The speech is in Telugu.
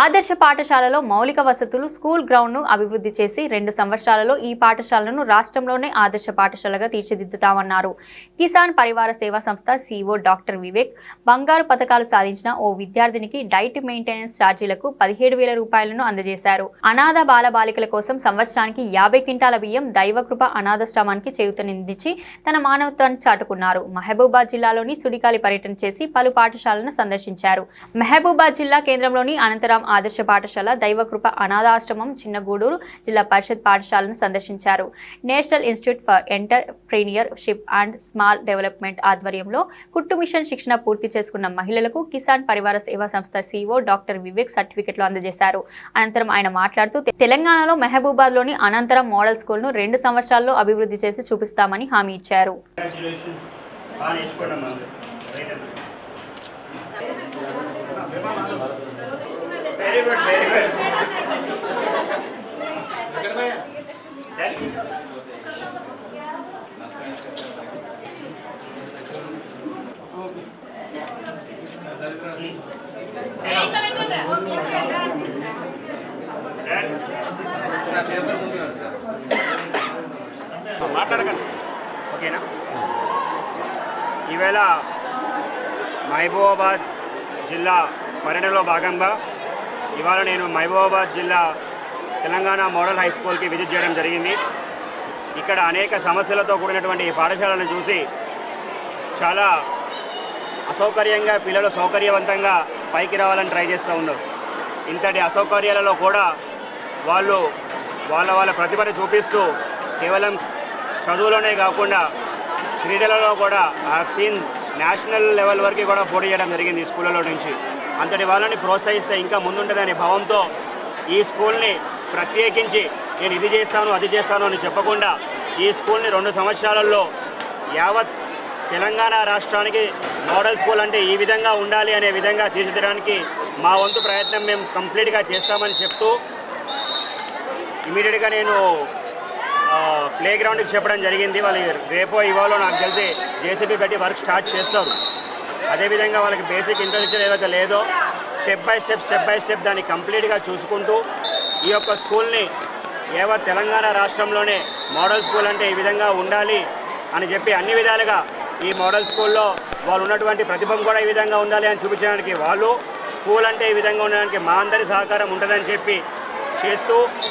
ఆదర్శ పాఠశాలలో మౌలిక వసతులు స్కూల్ గ్రౌండ్ను అభివృద్ధి చేసి రెండు సంవత్సరాలలో ఈ పాఠశాలను రాష్ట్రంలోనే ఆదర్శ పాఠశాలగా తీర్చిదిద్దుతామన్నారు. కిసాన్ పరివార సేవా సంస్థ సిఓ డాక్టర్ వివేక్ బంగారు పథకాలు సాధించిన ఓ విద్యార్థినికి డైట్ మెయింటెనెన్స్ ఛార్జీలకు పదిహేడు వేల రూపాయలను అందజేశారు. అనాథ బాలబాలికల కోసం సంవత్సరానికి యాభై క్వింటాల బియ్యం దైవకృప అనాథాశ్రమానికి చేయుతనిందించి తన మానవత్వాన్ని చాటుకున్నారు. మహబూబాద్ జిల్లాలోని సుడికాలి పర్యటన చేసి పలు పాఠశాలను సందర్శించారు. మహబూబాద్ జిల్లా కేంద్రంలోని అనంతరం ఆదర్శ పాఠశాల దైవకృప అనాథాశ్రమం చిన్నగూడూరు జిల్లా పరిషత్ పాఠశాలను సందర్శించారు. National institute for entrepreneurship and small development ఆధ్వర్యంలో కుట్టు మిషన్ శిక్షణ పూర్తి చేసుకున్న మహిళలకు కిసాన్ పరివార సేవా సంస్థ సిఓ డాక్టర్ వివేక్ సర్టిఫికెట్లు అందజేశారు. అనంతరం ఆయన మాట్లాడుతూ తెలంగాణలో మహబూబాద్లోని అనంతరం మోడల్ స్కూల్ను రెండు సంవత్సరాల్లో అభివృద్ధి చేసి చూపిస్తామని హామీ ఇచ్చారు. Right very good very good మాట్లాడకండి ఓకేనా? ఈవేళ మహబూబాబాద్ జిల్లా పర్యటనలో భాగంగా ఇవాళ నేను మహబూబాబాద్ జిల్లా తెలంగాణ మోడల్ హై స్కూల్కి విజిట్ చేయడం జరిగింది. ఇక్కడ అనేక సమస్యలతో కూడినటువంటి ఈ పాఠశాలను చూసి చాలా అసౌకర్యంగా పిల్లలు సౌకర్యవంతంగా పైకి రావాలని ట్రై చేస్తూ ఉన్నారు. ఇంతటి అసౌకర్యాలలో కూడా వాళ్ళు వాళ్ళ వాళ్ళ ప్రతిభను చూపిస్తూ కేవలం చదువులోనే కాకుండా క్రీడలలో కూడా ఆ సీన్ నేషనల్ లెవెల్ వరకు కూడా పోటీ చేయడం జరిగింది స్కూళ్ళలో నుంచి. అంతటి వాళ్ళని ప్రోత్సహిస్తే ఇంకా ముందుంటుందనే భావంతో ఈ స్కూల్ని ప్రత్యేకించి నేను ఇది చేస్తాను అది చేస్తాను అని చెప్పకుండా ఈ స్కూల్ని రెండు సంవత్సరాలలో యావత్ తెలంగాణ రాష్ట్రానికి మోడల్ స్కూల్ అంటే ఈ విధంగా ఉండాలి అనే విధంగా తీర్చిదిద్దడానికి మా వంతు ప్రయత్నం మేము కంప్లీట్గా చేస్తామని చెప్తూ ఇమీడియట్గా నేను ప్లే గ్రౌండ్కి చెప్పడం జరిగింది. వాళ్ళు రేపో ఇవాళ నాకు తెలిసి జేసీబీ పెట్టి వర్క్ స్టార్ట్ చేస్తారు. అదేవిధంగా వాళ్ళకి బేసిక్ ఇన్ఫ్రాస్ట్రక్చర్ ఏదైతే లేదో step by step step by step దాన్ని కంప్లీట్గా చూసుకుంటూ ఈ యొక్క స్కూల్ని ఏవో తెలంగాణ రాష్ట్రంలోనే మోడల్ స్కూల్ అంటే ఈ విధంగా ఉండాలి అని చెప్పి అన్ని విధాలుగా ఈ మోడల్ స్కూల్లో వాళ్ళు ఉన్నటువంటి ప్రతిభం కూడా ఈ విధంగా ఉండాలి అని చూపించడానికి వాళ్ళు స్కూల్ అంటే ఈ విధంగా ఉండడానికి మా అందరి సహకారం ఉంటుందని చెప్పి చేస్తూ